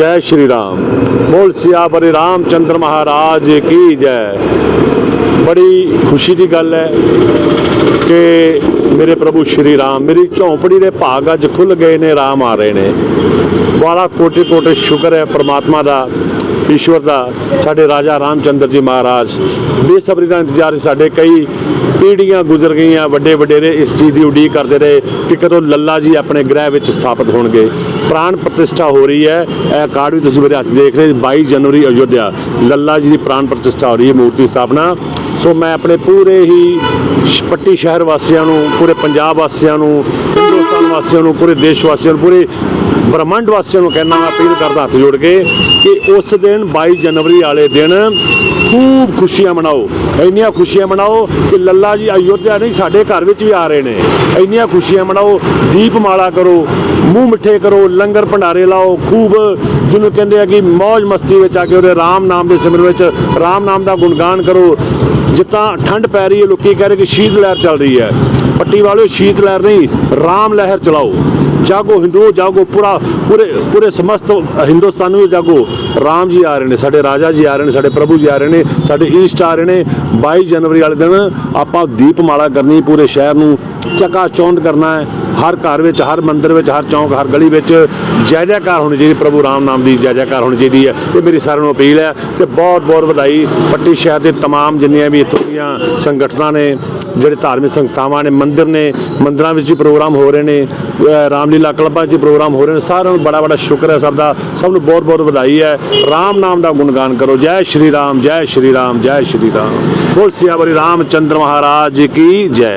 ਜੈ ਸ਼੍ਰੀ ਰਾਮ। ਬੋਲ ਸਿਆਵਰੇ ਰਾਮਚੰਦਰ ਮਹਾਰਾਜ ਕੀ ਜੈ। ਬੜੀ ਖੁਸ਼ੀ ਦੀ ਗੱਲ ਹੈ ਕਿ ਮੇਰੇ ਪ੍ਰਭੂ ਸ਼੍ਰੀ ਰਾਮ ਮੇਰੀ ਝੌਂਪੜੀ ਦੇ ਭਾਗ ਅੱਜ ਖੁੱਲ ਗਏ ਨੇ, ਰਾਮ ਆ ਰਹੇ ਨੇ। ਬੜਾ ਕੋਟੇ ਕੋਟੇ ਸ਼ੁਕਰ ਹੈ ਪ੍ਰਮਾਤਮਾ ਦਾ। ਈਸ਼ਵਰ ਦਾ, ਸਾਡੇ ਰਾਜਾ ਰਾਮਚੰਦਰ ਜੀ ਮਹਾਰਾਜ। ਬੇਸਬਰੀ ਦਾ ਇੰਤਜ਼ਾਰ ਸਾਡੇ, ਕਈ ਪੀੜ੍ਹੀਆਂ ਗੁਜ਼ਰ ਗਈਆਂ, ਵੱਡੇ ਵਡੇਰੇ ਇਸ ਚੀਜ਼ ਦੀ ਉਡੀਕ ਕਰਦੇ ਰਹੇ ਕਿ ਕਦੋਂ ਲੱਲਾ ਜੀ ਆਪਣੇ ਗ੍ਰਹਿ ਵਿੱਚ ਸਥਾਪਿਤ ਹੋਣਗੇ। ਪ੍ਰਾਣ ਪ੍ਰਤਿਸ਼ਠਾ ਹੋ ਰਹੀ ਹੈ, ਇਹ ਕਾਰਡ ਵੀ ਤੁਸੀਂ ਮੇਰੇ ਹੱਥ ਦੇਖ ਰਹੇ 22 ਜਨਵਰੀ ਅਯੋਧਿਆ। ਲੱਲਾ ਜੀ ਦੀ ਪ੍ਰਾਣ ਪ੍ਰਤਿਸ਼ਠਾ ਹੋ ਰਹੀ ਹੈ, ਮੂਰਤੀ ਸਥਾਪਨਾ। ਸੋ ਮੈਂ ਆਪਣੇ ਪੂਰੇ ਹੀ ਪੱਟੀ ਸ਼ਹਿਰ ਵਾਸੀਆਂ ਨੂੰ, ਪੂਰੇ ਪੰਜਾਬ ਵਾਸੀਆਂ ਨੂੰ ਵਾਸੀਆਂ ਨੂੰ, ਪੂਰੇ ਦੇਸ਼ ਵਾਸੀਆਂ ਨੂੰ, ਪੂਰੇ ਬ੍ਰਹਮੰਡ ਵਾਸੀਆਂ ਨੂੰ ਕਹਿਣਾ ਮੈਂ ਅਪੀਲ ਕਰਦਾ ਹੱਥ ਜੋੜ ਕੇ ਕਿ ਉਸ ਦਿਨ 22 ਜਨਵਰੀ ਵਾਲੇ ਦਿਨ ਖੂਬ ਖੁਸ਼ੀਆਂ ਮਨਾਓ। ਇੰਨੀਆਂ ਖੁਸ਼ੀਆਂ ਮਨਾਓ ਕਿ ਲੱਲਾ ਜੀ ਅਯੋਧਿਆ ਨਹੀਂ, ਸਾਡੇ ਘਰ ਵਿੱਚ ਵੀ ਆ ਰਹੇ ਨੇ। ਇੰਨੀਆਂ ਖੁਸ਼ੀਆਂ ਮਨਾਓ ਦੀਪਮਾਲਾ ਕਰੋ, ਮੂੰਹ ਮਿੱਠੇ ਕਰੋ, ਲੰਗਰ ਭੰਡਾਰੇ ਲਾਓ, ਖੂਬ ਜਿਹਨੂੰ ਕਹਿੰਦੇ ਆ ਕਿ ਮौज ਮਸਤੀ ਵਿੱਚ ਆ ਕੇ ਉਹਦੇ ਰਾਮ ਨਾਮ ਦੇ ਸਿਮਰਨ ਵਿੱਚ, ਰਾਮ ਨਾਮ ਦਾ ਗੁਣਗਾਨ ਕਰੋ। ਜਿੱਦਾਂ ਠੰਡ ਪੈ ਰਹੀ ਹੈ, ਲੋਕੀ ਕਹਿ ਰਹੇ ਕਿ ਸ਼ੀਤ ਲਹਿਰ ਚੱਲ ਰਹੀ ਹੈ। ਪੱਟੀ ਵਾਲਿਓ ਸ਼ੀਤ ਲਹਿਰ ਨਹੀਂ ਰਾਮ ਲਹਿਰ ਚਲਾਓ ਜਾਗੋ ਹਿੰਦੂ ਜਾਗੋ ਪੂਰਾ ਪੂਰੇ ਪੂਰੇ ਸਮਸਤ ਹਿੰਦੁਸਤਾਨ ਨੂੰ ਜਾਗੋ ਰਾਮ ਜੀ ਆ ਰਹੇ ਨੇ ਸਾਡੇ ਰਾਜਾ ਜੀ ਆ ਰਹੇ ਨੇ ਸਾਡੇ ਪ੍ਰਭੂ ਜੀ ਆ ਰਹੇ ਨੇ ਸਾਡੇ ਈਸਟ ਆ ਰਹੇ ਨੇ 22 ਜਨਵਰੀ ਵਾਲੇ ਦਿਨ ਆਪਾਂ ਦੀਪਮਾਲਾ ਕਰਨੀ ਪੂਰੇ ਸ਼ਹਿਰ ਨੂੰ ਚਕਾ ਚੌਂਦ ਕਰਨਾ ਹੈ ਹਰ ਘਰ ਵਿੱਚ ਹਰ ਮੰਦਿਰ ਵਿੱਚ ਹਰ ਚੌਂਕ ਹਰ ਗਲੀ ਵਿੱਚ ਜੈ ਜੈਕਾਰ ਹੋਣੀ ਚਾਹੀਦੀ ਪ੍ਰਭੂ ਰਾਮ ਨਾਮ ਦੀ ਜੈ ਜੈਕਾਰ ਹੋਣੀ ਚਾਹੀਦੀ ਹੈ ਇਹ ਮੇਰੀ ਸਾਰਿਆਂ ਨੂੰ ਅਪੀਲ ਹੈ ਤੇ ਬਹੁਤ ਬਹੁਤ ਵਧਾਈ ਪੱਟੀ ਸ਼ਹਿਰ ਦੇ तमाम ਜਿੰਨੀਆਂ ਵੀ ਇੱਥੋਂ ਦੀਆਂ ਸੰਗਠਨਾਂ ਨੇ ਜਿਹੜੇ ਧਾਰਮਿਕ ਸੰਸਥਾਵਾਂ ਨੇ ਮੰਦਿਰ ਨੇ ਮੰਦਿਰਾਂ ਵਿੱਚ ਵੀ ਪ੍ਰੋਗਰਾਮ ਹੋ ਰਹੇ ਨੇ ਅਹ ਰਾਮਲੀਲਾ ਕਲੱਬਾਂ 'ਚ ਵੀ ਪ੍ਰੋਗਰਾਮ ਹੋ ਰਹੇ ਨੇ ਸਾਰਿਆਂ ਨੂੰ ਬੜਾ ਬੜਾ ਸ਼ੁਕਰ ਹੈ ਸਭ ਦਾ ਸਭ ਨੂੰ ਬਹੁਤ ਬਹੁਤ ਵਧਾਈ ਹੈ ਰਾਮ ਨਾਮ ਦਾ ਗੁਣਗਾਨ ਕਰੋ ਜੈ ਸ਼੍ਰੀ ਰਾਮ ਜੈ ਸ਼੍ਰੀ ਰਾਮ ਜੈ ਸ਼੍ਰੀ ਰਾਮ ਬੋਲ ਸਿਆਵਰੀ ਰਾਮਚੰਦਰ ਮਹਾਰਾਜ ਕੀ ਜੈ